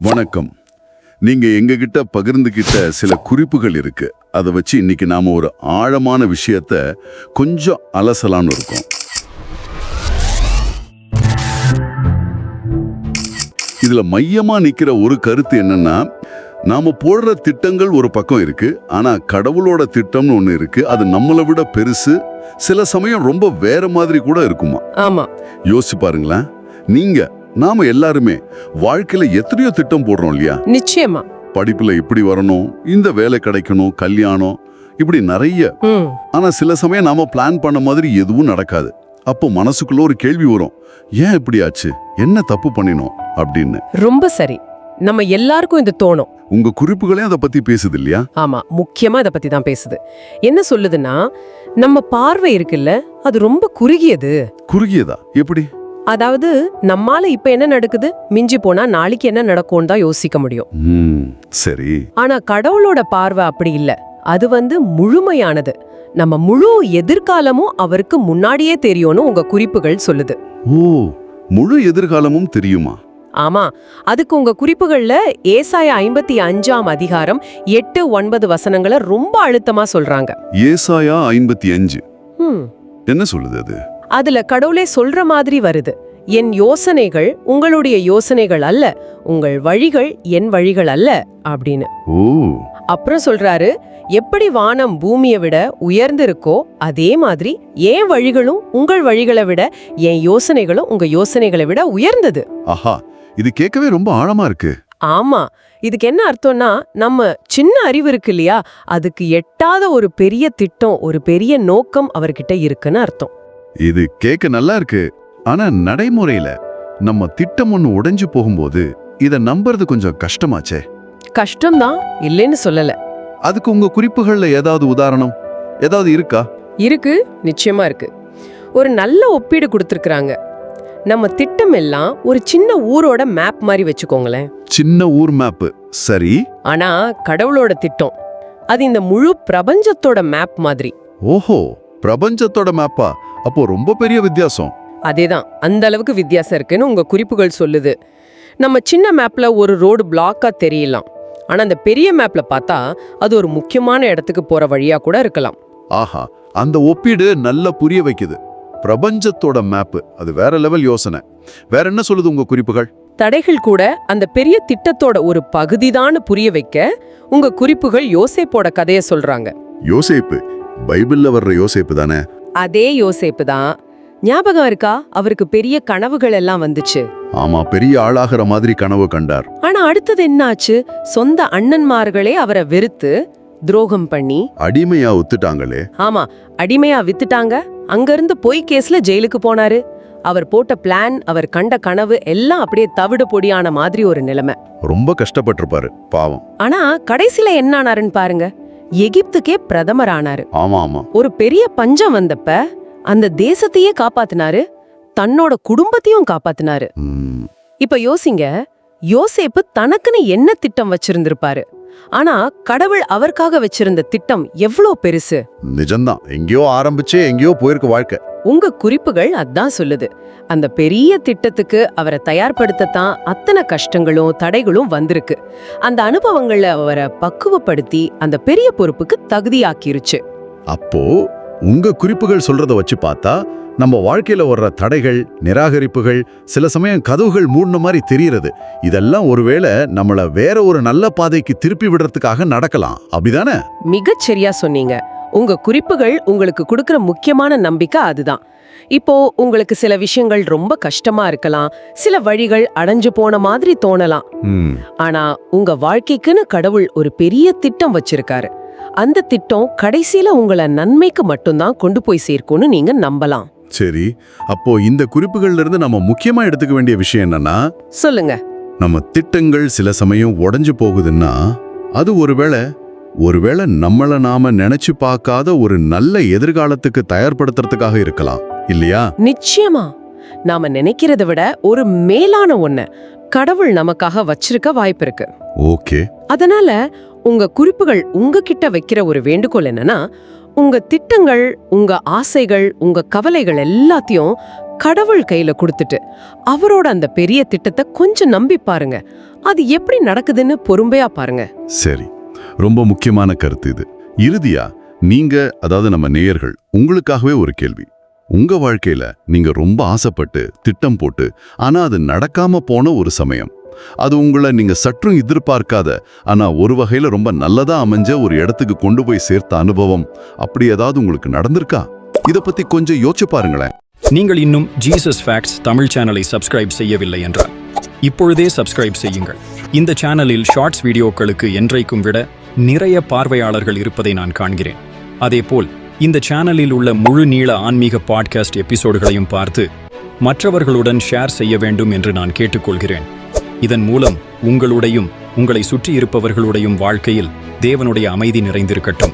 வணக்கம். நீங்க எங்ககிட்ட பகிர்ந்துகிட்ட சில குறிப்புகள் இருக்கு. அதை வச்சு இன்னைக்கு நாம ஒரு ஆழமான விஷயத்த கொஞ்சம் அலசலான்னு இருக்கோம். இதுல மையமா நிக்கிற ஒரு கருத்து என்னன்னா நாம போடுற திட்டங்கள் ஒரு பக்கம் இருக்கு. ஆனா கடவுளோட திட்டம்னு ஒண்ணு இருக்கு. அது நம்மளை விட பெருசு. சில சமயம் ரொம்ப வேற மாதிரி கூட இருக்குமா? ஆமா. யோசிச்சு பாருங்களேன். நீங்க நாம எல்லாருமே வாழ்க்கையில எத்தனையோ திட்டம் போடுறோம் இல்லையா? நிச்சயமா. படிப்புல இப்படி வரணும் இந்த வேலை கிடைக்கணும் கல்யாணம் இப்படி நிறைய. ஆனா சில சமயம் நாம பிளான் பண்ண மாதிரி எதுவும் நடக்காது. அப்போ மனசுக்குள்ள ஒரு கேள்வி வரும் ஏன் இப்படி ஆச்சு? என்ன தப்பு பண்ணினோம்? அப்படின்னு. ரொம்ப சரி. நம்ம எல்லாருக்கும் இது தோணும். உங்க குறிப்புகளே அதை பத்தி பேசுது இல்லையா? ஆமா முக்கியமா இத பத்தி தான் பேசுது. என்ன சொல்லுதுன்னா நம்ம பார்வை இருக்குல்ல அது ரொம்ப குறுகியது. குறுகியதா? எப்படி? அதாவது நம்மால இப்ப என்ன நடக்குது? மிஞ்சி போனா நாளைக்கு என்ன நடக்கும்னு தான் யோசிக்க முடியும். ம் சரி. ஆனா கடவுளோட பார்வை அப்படி இல்ல. அது வந்து முழுமையானது. நம்ம முழு எதிர்காலமும் அவருக்கு முன்னாடியே தெரியும்னு உங்க குறிப்புகள் சொல்லுது. ஓ முழு எதிர்காலமும் தெரியுமா? ஆமா. அதுக்கு உங்க குறிப்புகள்ல ஏசாய ஐம்பத்தி அஞ்சாம் அதிகாரம் எட்டு ஒன்பது வசனங்களை ரொம்ப அழுத்தமா சொல்றாங்க. ஏசாயா ஐம்பத்தி அஞ்சு. என்ன சொல்லுது அது? அதுல கடவுளே சொல்ற மாதிரி வருது. என் யோசனைகள் உங்களுடைய யோசனைகள் அல்ல உங்கள் வழிகள் என் வழிகள் அல்ல அப்படின்னு. ஓ. அப்புறம் சொல்றாரு எப்படி வானம் பூமியை விட உயர்ந்து இருக்கோ அதே மாதிரி என் வழிகளும் உங்கள் வழிகளை விட என் யோசனைகளும் உங்க யோசனைகளை விட உயர்ந்தது. ஆஹா இது கேட்கவே ரொம்ப ஆழமா இருக்கு. ஆமா இதுக்கு என்ன அர்த்தம்னா நம்ம சின்ன அறிவு இருக்கு இல்லையா அதுக்கு எட்டாத ஒரு பெரிய திட்டம் ஒரு பெரிய நோக்கம் அவர்கிட்ட இருக்குன்னு அர்த்தம். இது கேட்க நல்லா இருக்கு. ஆனா நடைமுறையில நம்ம திட்டம் ஒண்ணு உடைஞ்சு போகும்போது இத நம்புறது கொஞ்சம் கஷ்டமாச்சே. கஷ்டம்தான் இல்லைன்னு சொல்லல. அதுக்கு உங்க குறிப்புகள்ல ஏதாவது உதாரணம்? ஏதாவது இருக்கா? இருக்கு நிச்சயமா இருக்கு. ஒரு நல்ல ஒப்பீடு கொடுத்துருக்குறாங்க. நம்ம திட்டம் எல்லாம் ஒரு சின்ன ஊரோட மேப் மாதிரி வச்சுக்கோங்களேன். சின்ன ஊர் மேப்பு சரி. ஆனா கடவுளோட திட்டம். அது இந்த முழு பிரபஞ்சத்தோட மேப் மாதிரி. ஓஹோ பிரபஞ்சத்தோட மேப்பா அப்போ ரொம்ப பெரிய வித்தியாசம். அதேதான். அந்த அளவுக்கு வித்தியாசம் இருக்குன்னு உங்க குறிப்புகள் சொல்லுது. நம்ம சின்ன மேப்ல ஒரு ரோடு பிளாக்கா தெரியலாம். ஆனா அந்த பெரிய மேப்ல பார்த்தா அது ஒரு முக்கியமான இடத்துக்கு போற வழியா கூட இருக்கலாம். ஆஹா. அந்த ஒப்பீடு நல்லா புரிய வைக்குது. பிரபஞ்சத்தோட மேப்பு அது வேற லெவல் யோசனை. வேற என்ன சொல்லுது உங்க குறிப்புகள்? தடைகள் கூட அந்த பெரிய திட்டத்தோட ஒரு பகுதிதான்னு புரிய வைக்க உங்க குறிப்புகள் யோசேப்போட கதைய சொல்றாங்க. யோசேப்பு. பைபிள்ல வர்ற யோசேப்பு தானே? அதே யோசேப்பு தான். ஞாபகம் இருக்கா? அவருக்கு பெரிய கனவுகள் எல்லாம் வந்துச்சு. ஆமா பெரிய ஆளாகிற மாதிரி கனவு கண்டார். ஆனா அடுத்தது என்னாச்சு? சொந்த அண்ணன்மார்களே அவரை வெறுத்து துரோகம் பண்ணி. அடிமையா ஒத்துட்டாங்களே. ஆமா அடிமையா வித்துட்டாங்க. அங்கிருந்து பொய் கேஸ்ல ஜெயிலுக்கு போனாரு. அவர் போட்ட பிளான் அவர் கண்ட கனவு எல்லாம் அப்படியே தவிடு பொடியான மாதிரி ஒரு நிலைமை. ரொம்ப கஷ்டப்பட்டிருப்பாரு பாவம். ஆனா கடைசில என்ன ஆனாருன்னு பாருங்க. எகிப்துக்கே பிரதமர் ஆனாரு ஆமா ஆமா ஒரு பெரிய பஞ்சம் வந்தப்ப அந்த தேசத்தையே காப்பாத்தினாரு தன்னோட குடும்பத்தையும் காப்பாத்தினாரு. இப்ப யோசிங்க யோசேப்பு தனக்குன்னு என்ன திட்டம் வச்சிருந்திருப்பாரு? ஆனா கடவுள் அவருக்காக வச்சிருந்த திட்டம் எவ்ளோ பெருசு? நிஜம்தான். எங்கேயோ ஆரம்பிச்சே எங்கேயோ போயிருக்கு வாழ்க்கை. உங்க குறிப்புகள் அதான் சொல்லுது. அந்த பெரிய திட்டத்துக்கு அவரை தயார்படுத்தத்தான் அத்தனை கஷ்டங்களும் தடைகளும் வந்திருக்கு. அந்த அனுபவங்களை அவரை பக்குவப்படுத்தி அந்த பெரிய பொறுப்புக்கு தகுதியாக்கிருச்சு. அப்போ உங்க குறிப்புகள் சொல்றத வச்சு பார்த்தா நம்ம வாழ்க்கையில வர்ற தடைகள் நிராகரிப்புகள் சில சமயம் கதவுகள் மூடின மாதிரி தெரியறது. இதெல்லாம் ஒருவேளை நம்மள வேற ஒரு நல்ல பாதைக்கு திருப்பி விடுறதுக்காக நடக்கலாம். அப்படிதானே? மிகச்சரியா சொன்னீங்க. உங்க குறிப்புகள் உங்களுக்கு கொடுக்கிற முக்கியமான நம்பிக்கை அதுதான். இப்போ உங்களுக்கு சில விஷயங்கள் ரொம்ப கஷ்டமா இருக்கலாம் சில வழிகள் அடைஞ்சு போன மாதிரி தோணலாம். ஆனா உங்க வாழ்க்கைக்குன்னு கடவுள் ஒரு பெரிய திட்டம் வச்சிருக்காரு. அந்த திட்டம் கடைசியில உங்களை நன்மைக்கு மட்டும்தான் கொண்டு போய் சேர்க்கும்னு நீங்க நம்பலாம். சரி அப்போ இந்த குறிப்புகள்ல இருந்து நம்ம முக்கியமா எடுத்துக்க வேண்டிய விஷயம் என்னன்னா சொல்லுங்க. நம்ம திட்டங்கள் சில சமயம் உடைஞ்சு போகுதுன்னா அது ஒருவேளை ஒருவேளை நம்மள நாம நினைச்சு பார்க்காத ஒரு நல்ல எதிர்காலத்துக்கு தயார்படுத்துறதுக்காக இருக்கலாம் இல்லையா? நிச்சயமா. நாம நினைக்கிறத விட ஒரு மேலான ஒண்ண கடவுள் நமக்காக வச்சிருக்க வாய்ப்பு இருக்கு. ஓகே. அதனால உங்க குறிப்புகள் உங்ககிட்ட வைக்கிற ஒரு வேண்டுகோள் என்னன்னா உங்க திட்டங்கள் உங்க ஆசைகள் உங்க கவலைகள் எல்லாத்தையும் கடவுள் கையில கொடுத்துட்டு அவரோட அந்த பெரிய திட்டத்தை கொஞ்சம் நம்பி பாருங்க. அது எப்படி நடக்குதுன்னு பொறுமையா பாருங்க. சரி. ரொம்ப முக்கியமான கருத்து இது. இறுதியா நீங்க அதாவது நம்ம நேயர்கள் உங்களுக்காகவே ஒரு கேள்வி. உங்க வாழ்க்கையில நீங்க ரொம்ப ஆசைப்பட்டு திட்டம் போட்டு ஆனா அது நடக்காம போன ஒரு சமயம். அது உங்களை நீங்க சற்றும் எதிர்பார்க்காத ஆனா ஒரு வகையில ரொம்ப நல்லதா அமைஞ்ச ஒரு இடத்துக்கு கொண்டு போய் சேர்த்த அனுபவம் அப்படி ஏதாவது உங்களுக்கு நடந்திருக்கா? இத பத்தி கொஞ்சம் யோசிச்சு பாருங்களேன். நீங்கள் இன்னும் ஜீசஸ் ஃபேக்ட்ஸ் தமிழ் சேனலை சப்ஸ்கிரைப் செய்யவில்லை என்றால் இப்பொழுதே சப்ஸ்கிரைப் செய்யுங்கள். இந்த சேனலில் ஷார்ட்ஸ் வீடியோக்களுக்கு என்றைக்கும் விட நிறைய பார்வையாளர்கள் இருப்பதை நான் காண்கிறேன். அதேபோல் இந்த சேனலில் உள்ள முழு நீள ஆன்மீக பாட்காஸ்ட் எபிசோடுகளையும் பார்த்து மற்றவர்களுடன் ஷேர் செய்ய வேண்டும் என்று நான் கேட்டுக்கொள்கிறேன். இதன் மூலம் உங்களுடையும் உங்களை சுற்றி இருப்பவர்களுடையும் வாழ்க்கையில் தேவனுடைய அமைதி நிறைந்திருக்கட்டும்.